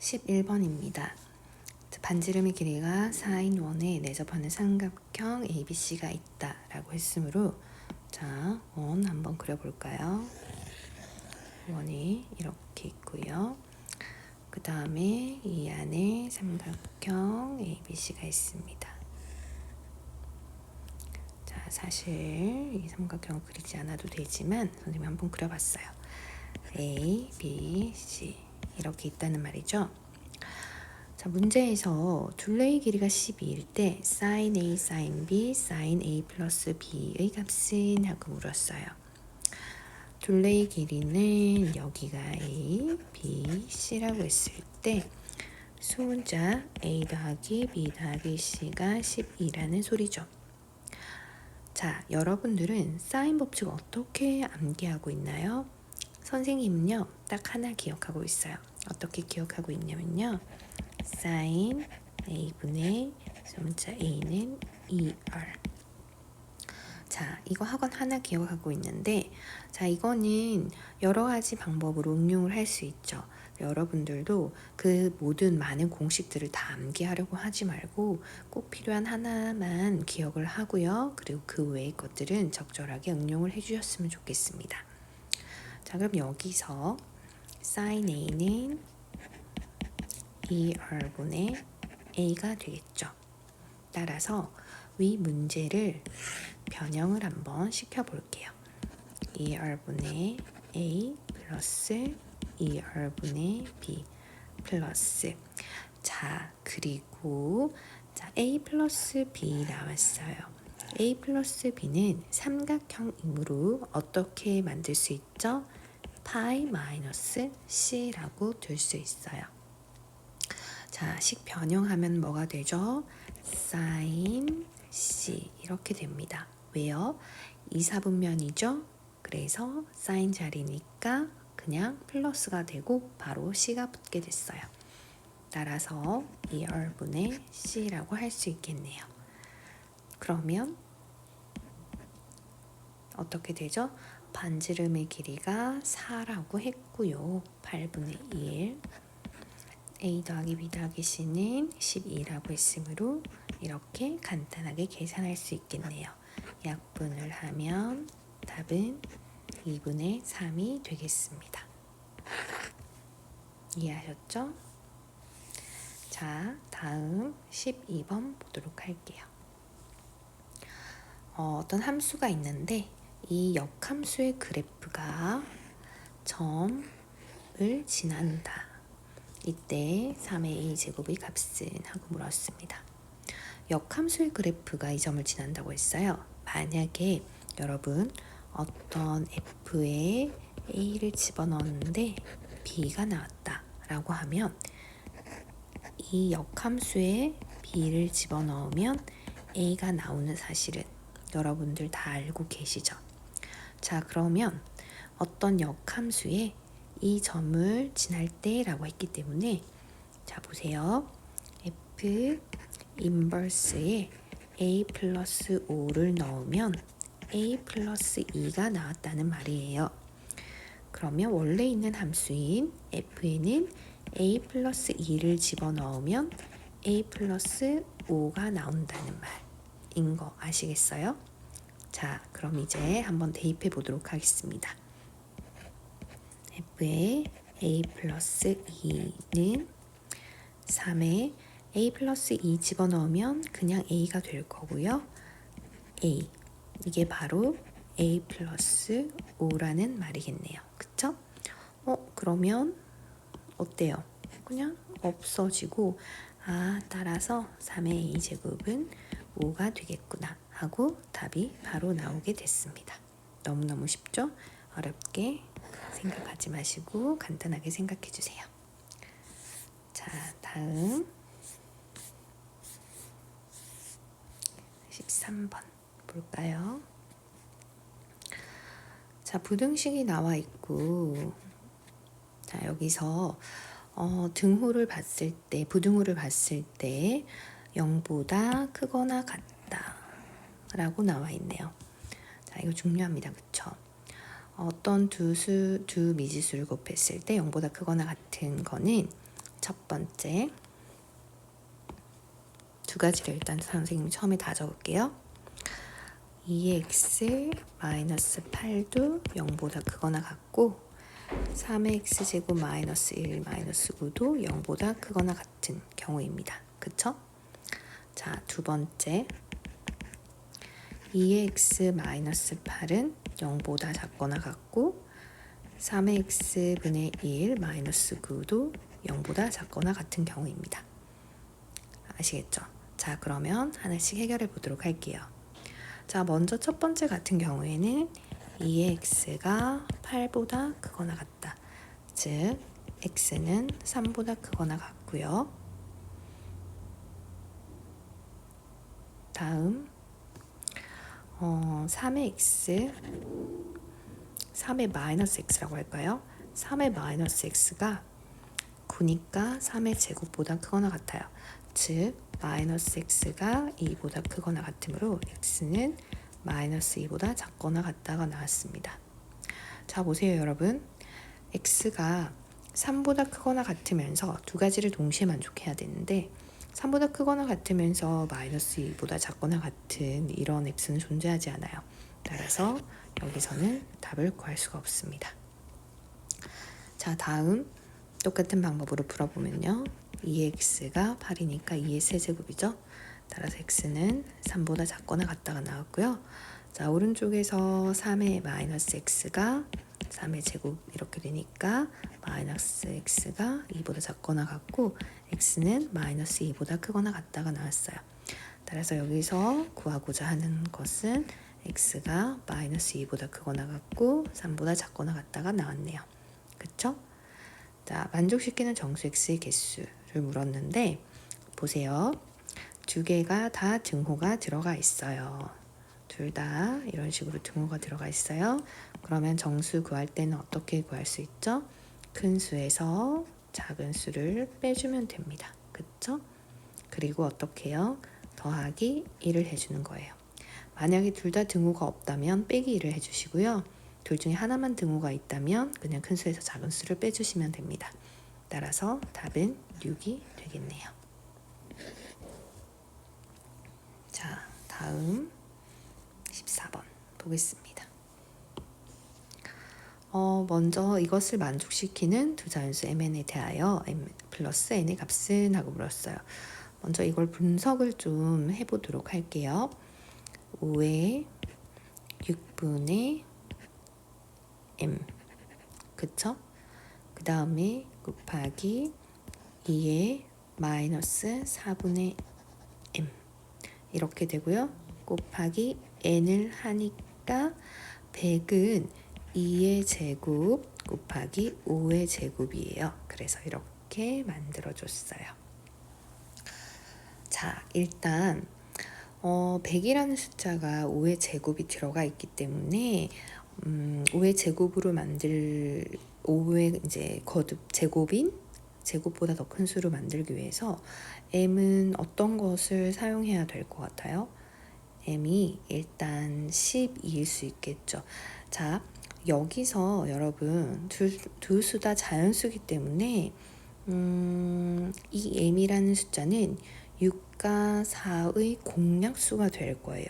11번입니다. 반지름의 길이가 4인 원에 내접하는 삼각형 ABC가 있다 라고 했으므로 자, 원 한번 그려볼까요? 원이 이렇게 있고요. 그 다음에 이 안에 삼각형 ABC가 있습니다. 자, 사실 이 삼각형을 그리지 않아도 되지만 선생님이 한번 그려봤어요. A, B, C 이렇게 있다는 말이죠. 자, 문제에서 둘레의 길이가 12일 때 sin A, sin B, sin A 플러스 B의 값은 하고 물었어요. 둘레의 길이는 여기가 A, B, C라고 했을 때 수문자 A 더하기 B 더하기 C가 12라는 소리죠. 자, 여러분들은 사인 법칙 어떻게 암기하고 있나요? 선생님은요, 딱 하나 기억하고 있어요. 어떻게 기억하고 있냐면요. 사인 A분의 수문자 A는 2R. 자, 이거 학원 하나 기억하고 있는데, 자, 이거는 여러 가지 방법으로 응용을 할 수 있죠. 여러분들도 그 모든 많은 공식들을 다 암기하려고 하지 말고 꼭 필요한 하나만 기억을 하고요. 그리고 그 외의 것들은 적절하게 응용을 해주셨으면 좋겠습니다. 자, 그럼 여기서 sin A는 2R분의 A가 되겠죠. 따라서 위 문제를 변형을 한번 시켜볼게요. 2R분의 A 플러스 2R분의 B 플러스 자 그리고 자 A 플러스 B 나왔어요. A 플러스 B는 삼각형이므로 어떻게 만들 수 있죠? 파이 마이너스 C라고 둘수 있어요. 자, 식 변형하면 뭐가 되죠? sin C 이렇게 됩니다. 왜요? 이사분면이죠? 그래서 sin 자리니까 그냥 플러스가 되고 바로 C가 붙게 됐어요. 따라서 2R분의 C라고 할 수 있겠네요. 그러면 어떻게 되죠? 반지름의 길이가 4라고 했고요. 8분의 1 A 더하기 B 더하기 C는 12라고 했으므로 이렇게 간단하게 계산할 수 있겠네요. 약분을 하면 답은 2분의 3이 되겠습니다. 이해하셨죠? 자, 다음 12번 보도록 할게요. 어, 어떤 함수가 있는데 이 역함수의 그래프가 점을 지난다. 이때 3의 a 제곱의 값은 하고 물었습니다. 역함수의 그래프가 이 점을 지난다고 했어요. 만약에 여러분 어떤 f에 a를 집어넣었는데 b가 나왔다 라고 하면 이 역함수에 b를 집어넣으면 a가 나오는 사실은 여러분들 다 알고 계시죠? 자, 그러면 어떤 역함수에 이 점을 지날 때라고 했기 때문에 자, 보세요. f 인버스에 a 플러스 5를 넣으면 a 플러스 2가 나왔다는 말이에요. 그러면 원래 있는 함수인 f에는 a 플러스 2를 집어넣으면 a 플러스 5가 나온다는 말인 거 아시겠어요? 자, 그럼 이제 한번 대입해 보도록 하겠습니다. f의 a 플러스 2는 3에 a 플러스 2 집어넣으면 그냥 a가 될 거고요. a 이게 바로 a 플러스 5라는 말이겠네요. 그쵸? 어, 그러면 어때요? 그냥 없어지고 아, 따라서 3의 a 제곱은 5가 되겠구나 하고 답이 바로 나오게 됐습니다. 너무너무 쉽죠? 어렵게 생각하지 마시고 간단하게 생각해 주세요. 자, 다음 13번 볼까요? 자, 부등식이 나와 있고 자, 여기서 어, 등호를 봤을 때, 부등호를 봤을 때 0보다 크거나 같다 라고 나와 있네요. 자, 이거 중요합니다. 그쵸? 어떤 두 수, 두 미지수를 곱했을 때 0보다 크거나 같은 거는 첫 번째 두 가지를 일단 선생님이 처음에 다 적을게요. 2x 마이너스 8도 0보다 크거나 같고 3x 제곱 마이너스 1 마이너스 9도 0보다 크거나 같은 경우입니다. 그쵸? 자, 두 번째 2x 마이너스 8은 0보다 작거나 같고 3x 분의 1 마이너스 9도 0보다 작거나 같은 경우입니다. 아시겠죠? 자, 그러면 하나씩 해결해 보도록 할게요. 자, 먼저 첫 번째 같은 경우에는 2x가 8보다 크거나 같다. 즉, x는 3보다 크거나 같고요. 다음 어, 3의 x 3의 마이너스 x라고 할까요? 3의 마이너스 x가 9니까 3의 제곱보다 크거나 같아요. 즉 마이너스 x가 2보다 크거나 같으므로 x는 마이너스 2보다 작거나 같다가 나왔습니다. 자 보세요 여러분 x가 3보다 크거나 같으면서 두 가지를 동시에 만족해야 되는데 3보다 크거나 같으면서 마이너스 2보다 작거나 같은 이런 x는 존재하지 않아요. 따라서 여기서는 답을 구할 수가 없습니다. 자 다음 똑같은 방법으로 풀어보면요. 2x가 8이니까 2의 세제곱이죠. 따라서 x는 3보다 작거나 같다가 나왔고요. 자 오른쪽에서 3의 마이너스 x가 3의 제곱 이렇게 되니까 마이너스 x가 2보다 작거나 같고 x는 마이너스 2보다 크거나 같다가 나왔어요. 따라서 여기서 구하고자 하는 것은 x가 마이너스 2보다 크거나 같고 3보다 작거나 같다가 나왔네요. 그쵸? 자, 만족시키는 정수 x의 개수를 물었는데 보세요. 두 개가 다 등호가 들어가 있어요. 둘 다 이런 식으로 등호가 들어가 있어요. 그러면 정수 구할 때는 어떻게 구할 수 있죠? 큰 수에서 작은 수를 빼주면 됩니다. 그쵸? 그리고 어떻게 해요? 더하기 1을 해주는 거예요. 만약에 둘 다 등호가 없다면 빼기 1을 해주시고요. 둘 중에 하나만 등호가 있다면 그냥 큰 수에서 작은 수를 빼주시면 됩니다. 따라서 답은 6이 되겠네요. 자, 다음 14번 보겠습니다. 어, 먼저 이것을 만족시키는 두 자연수 mn에 대하여 m 플러스 n의 값은 하고 물었어요. 먼저 이걸 분석을 좀 해보도록 할게요. 5의 6분의 m 그쵸? 그 다음에 곱하기 2의 마이너스 4분의 m 이렇게 되고요. 곱하기 n을 하니까 100은 2의 제곱 곱하기 5의 제곱이에요. 그래서 이렇게 만들어 줬어요. 자, 일단 어, 100이라는 숫자가 5의 제곱이 들어가 있기 때문에 음, 5의 제곱으로 만들 5의 이제 거듭 제곱인 제곱보다 더 큰 수를 만들기 위해서 m은 어떤 것을 사용해야 될 것 같아요? m이 일단 12일 수 있겠죠. 자, 여기서 여러분 두수다 자연수기 때문에 음, 이 m이라는 숫자는 6과 4의 공약수가 될 거예요.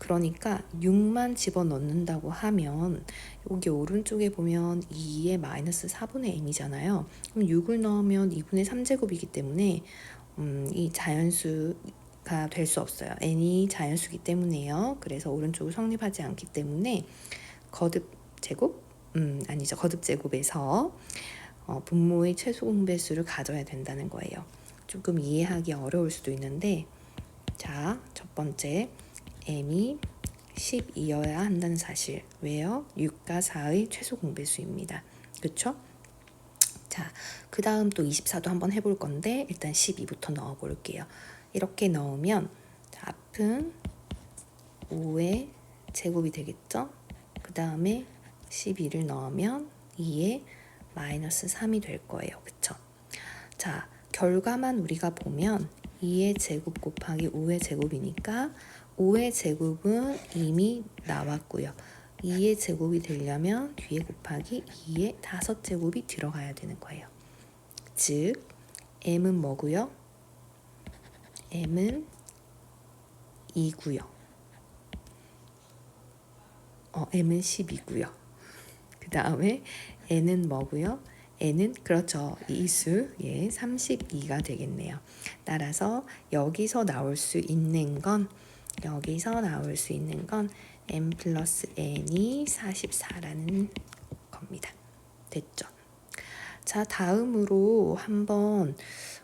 그러니까 6만 집어넣는다고 하면 여기 오른쪽에 보면 2의 마이너스 4분의 m이잖아요. 그럼 6을 넣으면 2분의 3제곱이기 때문에 음, 이 자연수가 될 수 없어요. n이 자연수기 때문에요. 그래서 오른쪽을 성립하지 않기 때문에 거듭 제곱? 음, 아니죠. 거듭 제곱에서 어, 분모의 최소 공배수를 가져야 된다는 거예요. 조금 이해하기 어려울 수도 있는데 자, 첫 번째 m이 10이어야 한다는 사실. 왜요? 6과 4의 최소 공배수입니다. 그쵸? 자, 그 다음 또 24도 한번 해볼 건데 일단 12부터 넣어 볼게요. 이렇게 넣으면 자, 앞은 5의 제곱이 되겠죠? 그 다음에 12를 넣으면 2의 마이너스 3이 될 거예요. 그쵸? 자, 결과만 우리가 보면 2의 제곱 곱하기 5의 제곱이니까 5의 제곱은 이미 나왔고요. 2의 제곱이 되려면 뒤에 곱하기 2의 다섯 제곱이 들어가야 되는 거예요. 즉 m은 뭐고요? m은 2고요. 어, m은 10이고요. 그 다음에 n은 뭐고요? n은 그렇죠. 이수 예, 32가 되겠네요. 따라서 여기서 나올 수 있는 건 여기서 나올 수 있는 건 n 플러스 n이 44라는 겁니다. 됐죠? 자, 다음으로 한번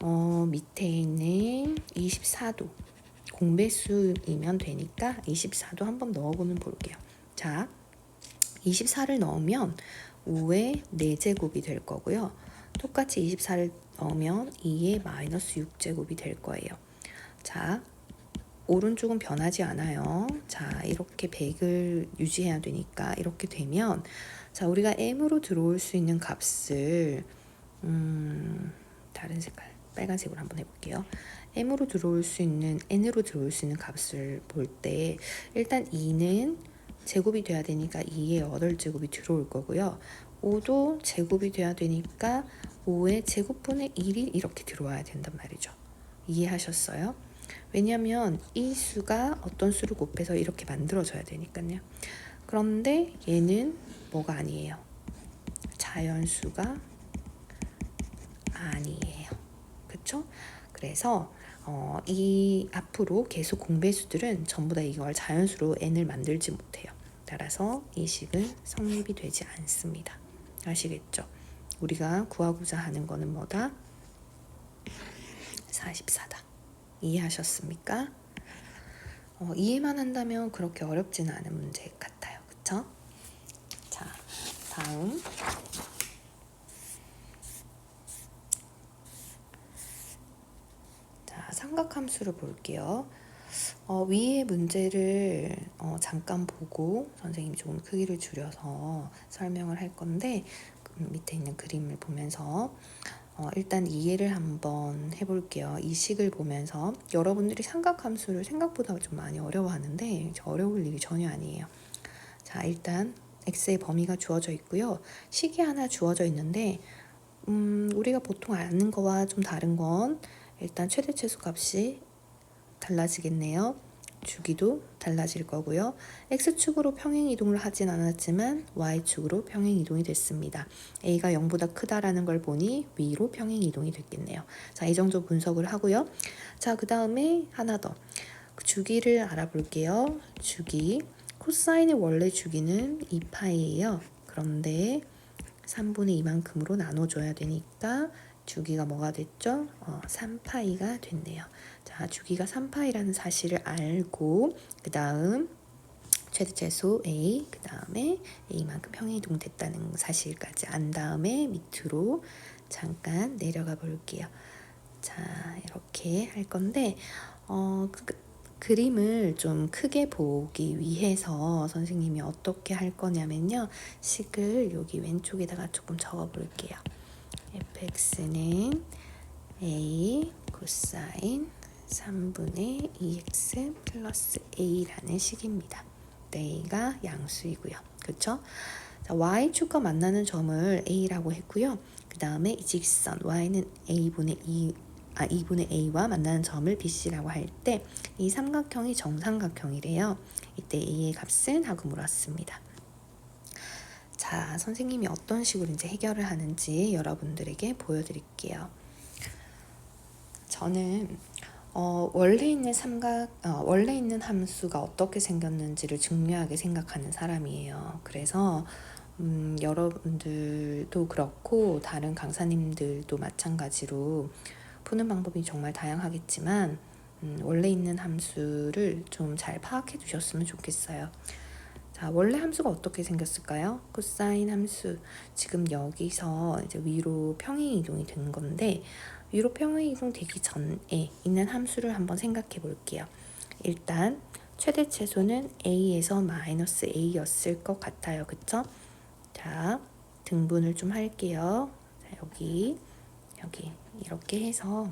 어, 밑에 있는 24도 공배수이면 되니까 24도 한번 넣어보면 볼게요. 자, 24를 넣으면 5의 4제곱이 될 거고요. 똑같이 24를 넣으면 2의 마이너스 6제곱이 될 거예요. 자, 오른쪽은 변하지 않아요. 자, 이렇게 100을 유지해야 되니까 이렇게 되면 자, 우리가 m으로 들어올 수 있는 값을 음, 다른 색깔 빨간색으로 한번 해볼게요. m으로 들어올 수 있는 n으로 들어올 수 있는 값을 볼 때 일단 2는 제곱이 돼야 되니까 2의 8제곱이 들어올 거고요. 5도 제곱이 돼야 되니까 5의 제곱분의 1이 이렇게 들어와야 된단 말이죠. 이해하셨어요? 왜냐하면 이 수가 어떤 수를 곱해서 이렇게 만들어져야 되니까요. 그런데 얘는 뭐가 아니에요. 자연수가 아니에요. 그쵸? 그래서 어, 이 앞으로 계속 공배수들은 전부 다 이걸 자연수로 n을 만들지 못해요. 따라서 이 식은 성립이 되지 않습니다. 아시겠죠? 우리가 구하고자 하는 거는 뭐다? 44다. 이해하셨습니까? 어, 이해만 한다면 그렇게 어렵지는 않은 문제 같아요. 그쵸? 자, 다음. 자, 삼각함수를 볼게요. 어, 위의 문제를 어, 잠깐 보고 선생님이 조금 크기를 줄여서 설명을 할 건데 그 밑에 있는 그림을 보면서 어, 일단 이해를 한번 해볼게요. 이 식을 보면서 여러분들이 삼각함수를 생각보다 좀 많이 어려워하는데 어려울 일이 전혀 아니에요. 자, 일단 x의 범위가 주어져 있고요. 식이 하나 주어져 있는데 음, 우리가 보통 아는 거와 좀 다른 건 일단 최대 최소 값이 달라지겠네요. 주기도 달라질 거고요. x축으로 평행 이동을 하진 않았지만 y축으로 평행 이동이 됐습니다. a가 0보다 크다라는 걸 보니 위로 평행 이동이 됐겠네요. 자, 이 정도 분석을 하고요. 자, 그 다음에 하나 더. 그 주기를 알아볼게요. 주기. 코사인의 원래 주기는 2파이예요. 그런데 3분의 2만큼으로 나눠줘야 되니까 주기가 뭐가 됐죠? 어, 3파이가 됐네요. 자, 주기가 3파이라는 사실을 알고 그 다음 최대 최소 a 그 다음에 a만큼 평행이동됐다는 사실까지 안 다음에 밑으로 잠깐 내려가 볼게요. 자, 이렇게 할 건데 어, 그, 그림을 좀 크게 보기 위해서 선생님이 어떻게 할 거냐면요. 식을 여기 왼쪽에다가 조금 적어 볼게요. Fx는 a 코사인 3분의 2x 플러스 a라는 식입니다. a가 양수이고요. 그렇죠? 자, y축과 만나는 점을 a라고 했고요. 그 다음에 이 직선 y는 a분의 2 아, 2분의 a와 만나는 점을 bc라고 할 때 이 삼각형이 정삼각형이래요. 이때 a의 값은 하고 물었습니다. 자, 선생님이 어떤 식으로 이제 해결을 하는지 여러분들에게 보여드릴게요. 저는 어, 원래 있는 삼각, 어, 원래 있는 함수가 어떻게 생겼는지를 중요하게 생각하는 사람이에요. 그래서 음, 여러분들도 그렇고 다른 강사님들도 마찬가지로 푸는 방법이 정말 다양하겠지만 음, 원래 있는 함수를 좀 잘 파악해 두셨으면 좋겠어요. 자, 원래 함수가 어떻게 생겼을까요? 코사인 함수. 지금 여기서 이제 위로 평행 이동이 되는 건데 위로 평행 이동 되기 전에 있는 함수를 한번 생각해 볼게요. 일단 최대 최소는 a에서 마이너스 a였을 것 같아요. 그쵸? 자, 등분을 좀 할게요. 자, 여기 여기 이렇게 해서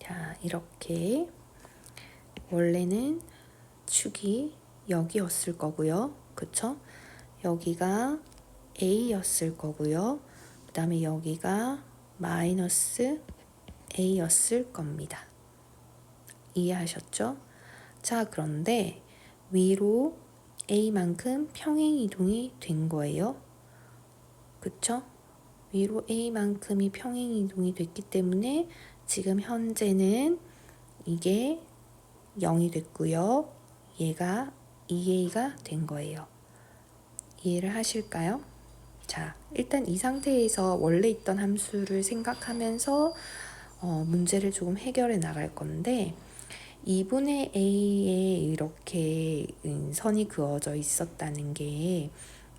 자 이렇게 원래는 축이 여기였을 거고요 그쵸 여기가 A였을 거고요 다음에 여기가 마이너스 a였을 겁니다. 이해하셨죠? 자, 그런데 위로 a만큼 평행 이동이 된 거예요. 그쵸? 위로 a만큼이 평행 이동이 됐기 때문에 지금 현재는 이게 0이 됐고요. 얘가 2a가 된 거예요. 이해를 하실까요? 자, 일단 이 상태에서 원래 있던 함수를 생각하면서 어, 문제를 조금 해결해 나갈 건데 2분의 a에 이렇게 음, 선이 그어져 있었다는 게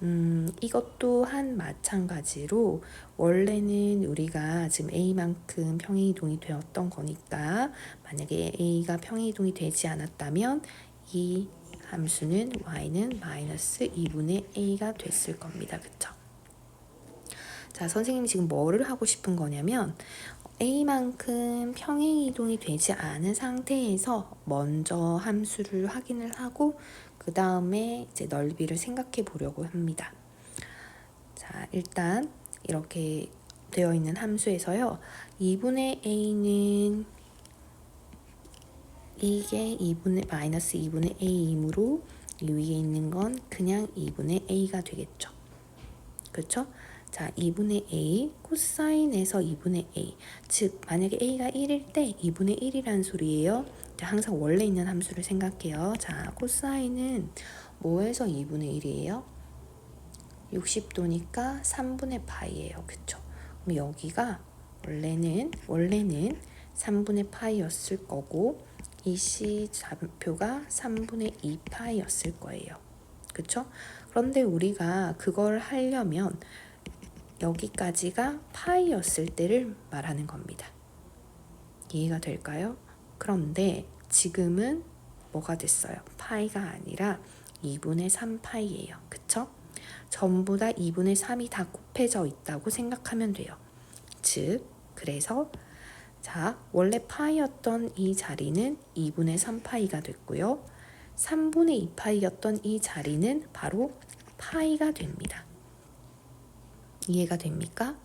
음, 이것 또한 마찬가지로 원래는 우리가 지금 a만큼 평행이동이 되었던 거니까 만약에 a가 평행이동이 되지 않았다면 이 함수는 y는 마이너스 2분의 a가 됐을 겁니다. 그쵸? 자, 선생님이 지금 뭐를 하고 싶은 거냐면 a만큼 평행 이동이 되지 않은 상태에서 먼저 함수를 확인을 하고 그 다음에 이제 넓이를 생각해 보려고 합니다. 자, 일단 이렇게 되어 있는 함수에서요. 2분의 a는 이게 2분의 마이너스 2분의 a이므로 이 위에 있는 건 그냥 2분의 a가 되겠죠. 그렇죠? 자, 2분의 a 코사인에서 2분의 a 즉 만약에 a가 1일 때 2분의 1이란 소리예요. 자, 항상 원래 있는 함수를 생각해요. 자, 코사인은 뭐에서 2분의 1이에요? 60도니까 3분의 파이예요. 그쵸? 그럼 여기가 원래는 원래는 3분의 파이였을 거고 이 c 좌표가 3분의 2 파이였을 거예요. 그쵸? 그런데 우리가 그걸 하려면 여기까지가 파이였을 때를 말하는 겁니다. 이해가 될까요? 그런데 지금은 뭐가 됐어요? 파이가 아니라 2분의 3파이예요. 그쵸? 전부 다 2분의 3이 다 곱해져 있다고 생각하면 돼요. 즉, 그래서 자, 원래 파이였던 이 자리는 2분의 3파이가 됐고요. 3분의 2파이였던 이 자리는 바로 파이가 됩니다. 이해가 됩니까?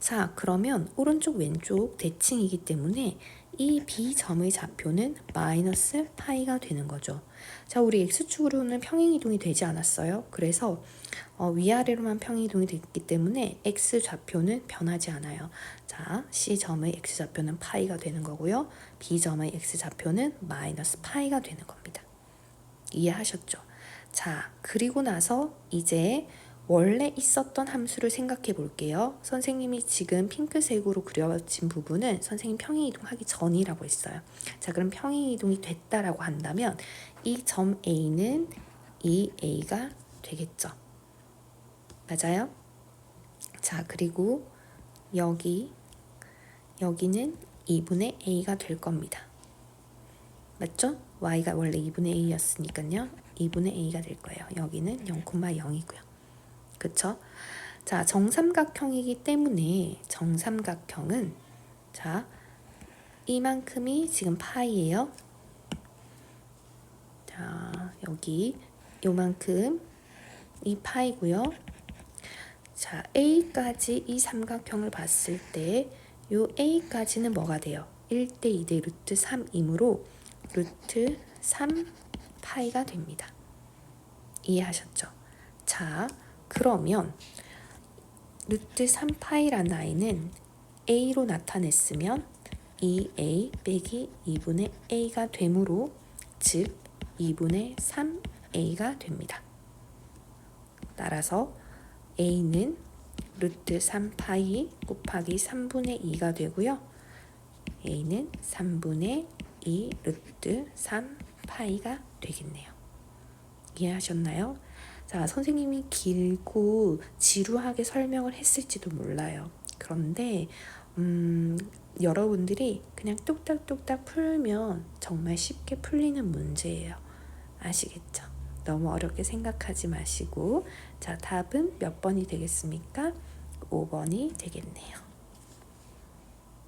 자, 그러면 오른쪽 왼쪽 대칭이기 때문에 이 B점의 좌표는 마이너스 파이가 되는 거죠. 자, 우리 X축으로는 평행이동이 되지 않았어요. 그래서 어, 위아래로만 평행이동이 됐기 때문에 X 좌표는 변하지 않아요. 자, C점의 X 좌표는 파이가 되는 거고요. B점의 X 좌표는 마이너스 파이가 되는 겁니다. 이해하셨죠? 자, 그리고 나서 이제 원래 있었던 함수를 생각해 볼게요. 선생님이 지금 핑크색으로 그려진 부분은 선생님 평행이동하기 전이라고 했어요. 자, 그럼 평행이동이 됐다라고 한다면 이 점 A는 이 A가 되겠죠. 맞아요? 자, 그리고 여기 여기는 2분의 A가 될 겁니다. 맞죠? Y가 원래 2분의 A였으니까요. 2분의 A가 될 거예요. 여기는 0,0이고요. 그쵸? 자, 정삼각형이기 때문에 정삼각형은 자, 이만큼이 지금 파이예요. 자, 여기 요만큼 이 파이고요. 자, A까지 이 삼각형을 봤을 때 요 A까지는 뭐가 돼요? 1대 2대 루트 3이므로 루트 3 파이가 됩니다. 이해하셨죠? 자, 그러면 루트 3파이라는 아이는 a로 나타냈으면 2a 빼기 2분의 a가 되므로 즉 2분의 3a가 됩니다. 따라서 a는 루트 3파이 곱하기 3분의 2가 되고요. a는 3분의 2 루트 3파이가 되겠네요. 이해하셨나요? 자, 선생님이 길고 지루하게 설명을 했을지도 몰라요. 그런데, 음, 여러분들이 그냥 뚝딱뚝딱 풀면 정말 쉽게 풀리는 문제예요. 아시겠죠? 너무 어렵게 생각하지 마시고, 자, 답은 몇 번이 되겠습니까? 5번이 되겠네요.